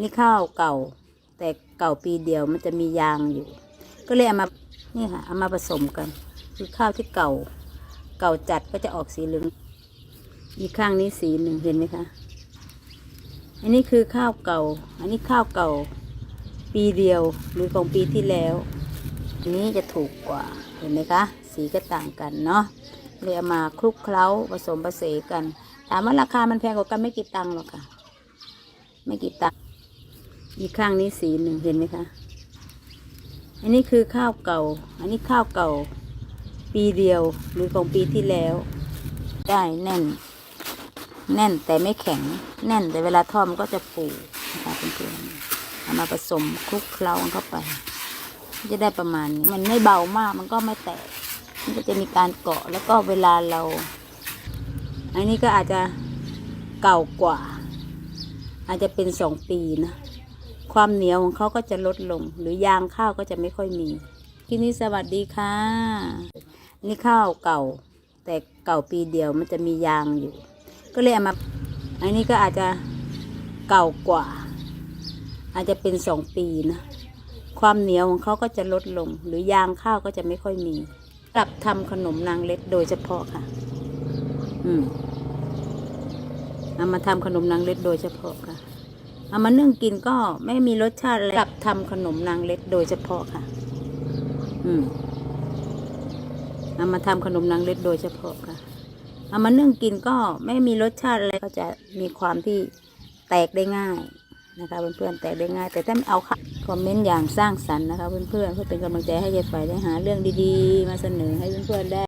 นี่ข้าวเก่า แต่เก่าปีเดียวมันจะมียางอยู่ ก็เลยเอามานี่ค่ะเอามาผสมกัน คือข้าวที่เก่า เก่าจัดก็จะออกสีเหลืองอีกข้างนี้สีหนึ่งเห็นไหมคะ อันนี้คือข้าวเก่า อันนี้ข้าวเก่า ปีเดียวหรือของปีที่แล้ว อันนี้จะถูกกว่าเห็นไหมคะ สีก็ต่างกันเนาะเลยเอามาคลุกเคล้าผสมผสานกัน ถามว่าราคามันแพงกว่ากันไม่กี่ตังค์หรอกค่ะ ไม่กี่ตังค์ อีกข้างนี้สีหนึ่งเห็นไหมคะ อันนี้คือข้าวเก่า อันนี้ข้าวเก่า ปีเดียวหรือของปีที่แล้ว ได้แน่น แน่นแต่ไม่แข็ง แน่นแต่เวลาทอดมันก็จะฟูนะคะเพื่อนๆเอามาผสมคลุกเคล้าเข้าไป จะได้ประมาณนี้มันไม่เบามากมันก็ไม่แตกมันก็จะมีการเกาะแล้วก็เวลาเรา อันนี้ก็อาจจะเก่ากว่า อาจจะเป็นสองปีนะ ความเหนียวของเขาก็จะลดลง หรือยางข้าวก็จะไม่ค่อยมีทีนี้สวัสดีค่ะ นี่ข้าวเก่า แต่เก่าปีเดียวมันจะมียางอยู่ ก็เลยเอามา อันนี้ก็อาจจะเก่ากว่า อาจจะเป็นสองปีนะความเหนียวของเขาก็จะลดลง หรือยางข้าวก็จะไม่ค่อยมีปรับทำขนมนางเล็ดโดยเฉพาะค่ะ อืมเอามาทำขนมนางเล็ดโดยเฉพาะค่ะ เอามานึ่งกินก็ไม่มีรสชาติอะไรปรับทำขนมนางเล็ดโดยเฉพาะค่ะ อืมเอามาทำขนมนางเล็ดโดยเฉพาะค่ะ เอามานึ่งกินก็ไม่มีรสชาติอะไรก็จะมีความที่แตกได้ง่ายนะคะเพื่อนๆแตกได้ง่าย แต่ถ้าไม่เอาค่ะคอมเมนต์อย่างสร้างสรรค์นะคะเพื่อนๆเพื่อเป็นกำลังใจให้ยายฝ่ายได้หาเรื่องดีๆ มาเสนอให้เพื่อนๆได้